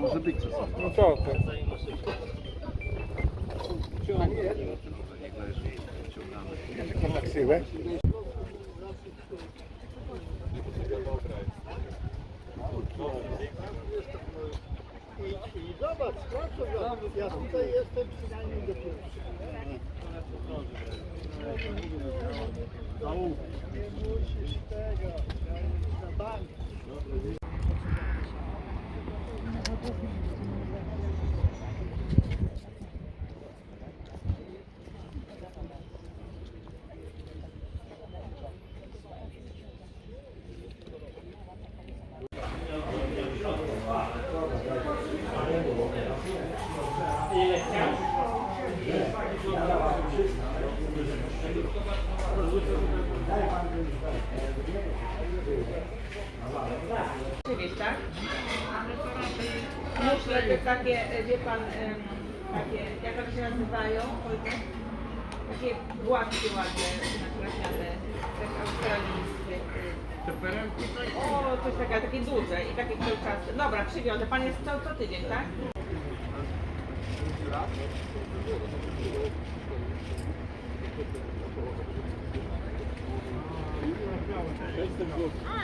Może być czasami. No co to? Tylko na ksywę. I zobacz, proszę bardzo, ja tutaj jestem przynajmniej do pierwszej. Przywieźć, tak? Myślę, że takie, wie pan, takie, jak one się nazywają? Takie gładkie, ładne, nakraśniane, tak australijskie. O, coś takiego, takie duże i takie kolczaste. Dobra, przywiozę. Pan jest co, co tydzień, tak? tego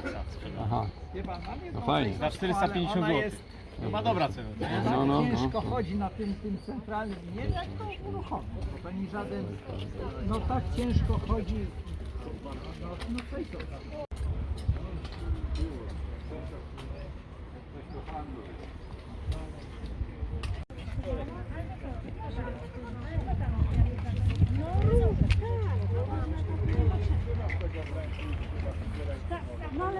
Simplexa sprzedam. Aha, no fajnie. Za 450 Ona zł. jest- Chyba dobra cena. nie? No, no, ciężko no. chodzi na tym, tym centralnym. Nie jak to uruchomić, bo to nie żaden, no tak ciężko chodzi. No, no co i to? No wy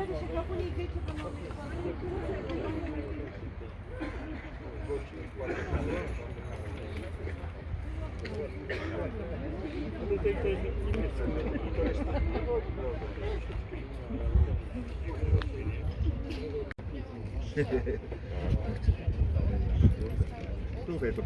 się kroku nie idziecie, to mamy Tutaj to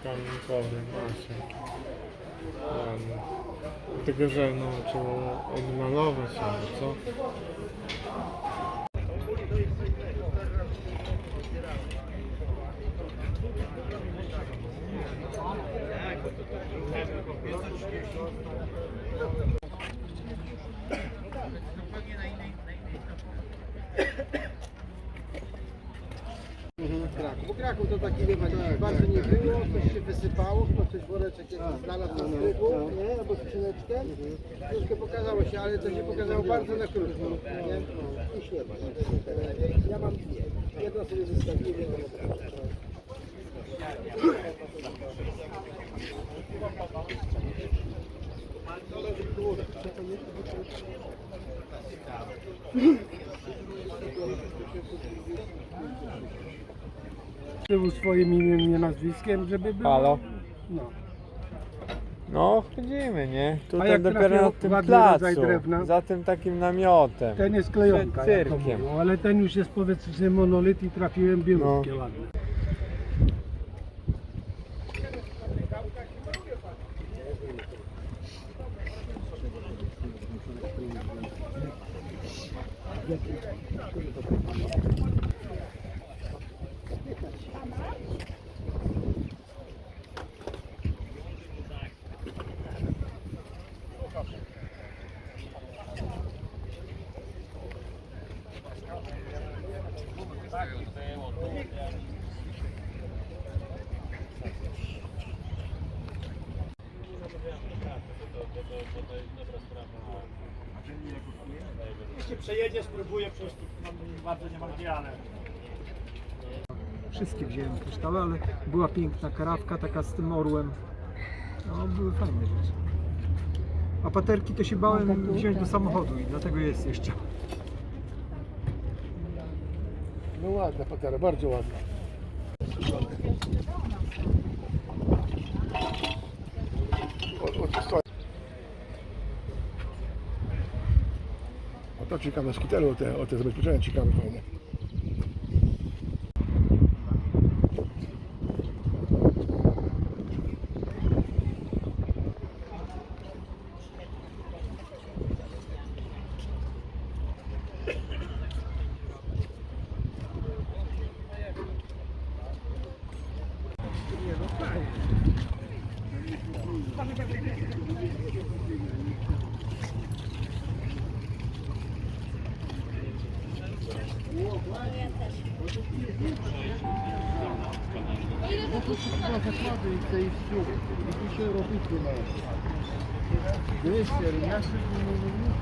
tkanikowy właśnie. Ładny. Tylko, że no, trzeba odmalować albo co? Mhm, Kraków. Bo Kraków to taki, wie pan, tak, tak, bardzo tak. nie było coś się wysypało, kto coś woreczek znalazł na sklepu, nie, albo skrzyneczkę, troszkę pokazało się, ale to się pokazało bardzo na krótko, nie, już nie. Ja mam dwie, jedno sobie zostawiłem, jedno naprawdę. Tyłu swoim imieniem i nazwiskiem, żeby było. Halo? No. No, chodzimy, nie? Tutaj jak dopiero trafił na tym ładny rodzaj placu, drewna? za tym takim namiotem. Ten jest klejonka, Przed jak to cyrkiem. mówią, ale ten już jest powiedzmy monolit i trafiłem bielutkie ładne. Jeśli przejedzie, spróbuję przejść, bardzo nie mam gdzie, ale... Wszystkie wziąłem kryształy, ale była piękna karawka taka z tym orłem. No, były fajne rzeczy. A paterki to się bałem wziąć do samochodu i dlatego jest jeszcze. No ładna patera, bardzo ładna. O to ciekawe, skiteru, o te, o te zabezpieczenia ciekawe, fajne. закладывается и все. И еще и робить не надо. Дивися, я сьогодні не люблю.